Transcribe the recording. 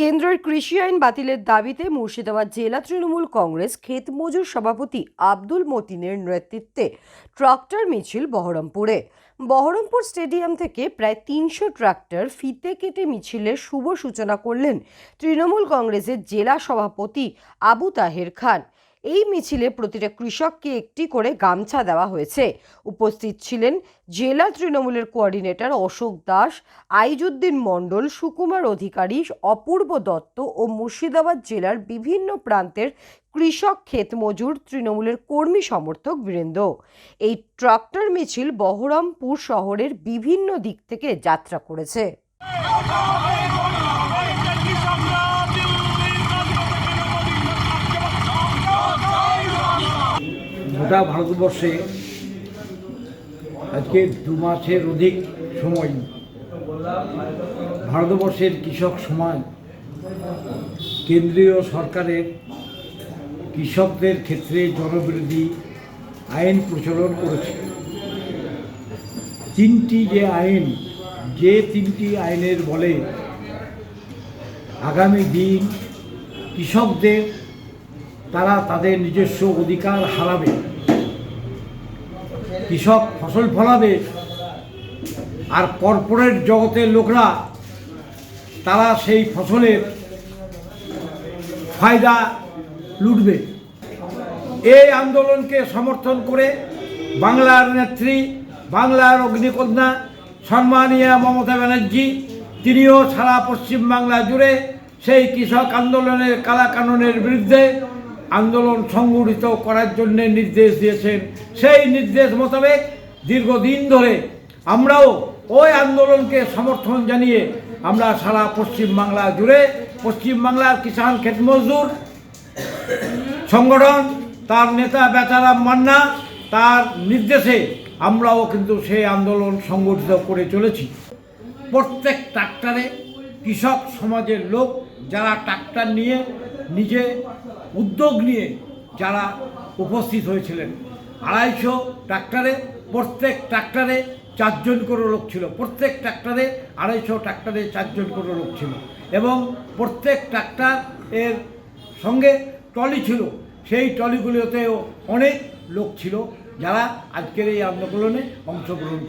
কেন্দ্রের কৃষি আইন বাতিলের দাবিতে মুর্শিদাবাদ জেলা তৃণমূল কংগ্রেস ক্ষেত মজুর সভাপতি আব্দুল মতিনের নেতৃত্বে ট্রাক্টর মিছিল বহরমপুরে। বহরমপুর স্টেডিয়াম থেকে প্রায় তিনশো ট্রাক্টর ফিতে কেটে মিছিলের শুভ সূচনা করলেন তৃণমূল কংগ্রেসের জেলা সভাপতি আবু তাহের খান। এই মিছিলে প্রতিটা কৃষককে একটি করে গামছা দেওয়া হয়েছে। উপস্থিত ছিলেন জেলা তৃণমূলের কোঅর্ডিনেটর অশোক দাস, আইজুদ্দিন মণ্ডল, সুকুমার অধিকারী, অপূর্ব দত্ত ও মুর্শিদাবাদ জেলার বিভিন্ন প্রান্তের কৃষক ক্ষেত মজুর তৃণমূলের কর্মী সমর্থক বীরেন্দ্র। এই ট্রাক্টর মিছিল বহরমপুর শহরের বিভিন্ন দিক থেকে যাত্রা করেছে। গোটা ভারতবর্ষে আজকে দু মাসের অধিক সময় ভারতবর্ষের কৃষক সমাজ, কেন্দ্রীয় সরকারের কৃষকদের ক্ষেত্রে জনবিরোধী আইন প্রচলন করেছে। তিনটি যে আইন, যে তিনটি আইনের বলে আগামী দিন কৃষকদের তারা তাদের নিজস্ব অধিকার হারাবে। কৃষক ফসল ফলাবে। আর কর্পোরেট জগতের লোকরা, তারা সেই ফসলের ফায়দা লুটবে। এই আন্দোলনকে সমর্থন করে বাংলার নেত্রী, বাংলার অগ্নিকন্যা সম্মানীয় মমতা ব্যানার্জি, তিনিও সারা পশ্চিম বাংলা জুড়ে সেই কৃষক আন্দোলনের কালাকানুনের বিরুদ্ধে আন্দোলন সংগঠিত করার জন্য নির্দেশ দিয়েছেন। সেই নির্দেশ মোতাবেক দীর্ঘদিন ধরে আমরাও ওই আন্দোলনকে সমর্থন জানিয়ে আমরা সারা পশ্চিম বাংলা জুড়ে পশ্চিম বাংলার কিষাণ ক্ষেত মজদুর সংগঠন, তার নেতা বেচারাম মান্না, তার নির্দেশে আমরাও কিন্তু সেই আন্দোলন সংগঠিত করে চলেছি। প্রত্যেক ট্রাক্টরে কৃষক সমাজের লোক যারা ট্রাক্টর নিয়ে নিজে উদ্যোগ নিয়ে যারা উপস্থিত হয়েছিলেন। আড়াইশো ট্রাক্টরে, প্রত্যেক ট্রাক্টরে চারজন করে লোক ছিল। প্রত্যেক ট্রাক্টরে আড়াইশো ট্রাক্টরে চারজন করে লোক ছিল। এবং প্রত্যেক ট্রাক্টর এর সঙ্গে ট্রলি ছিল। সেই ট্রলিগুলোতেও অনেক লোক ছিল যারা আজকের এই আন্দোলনে অংশগ্রহণ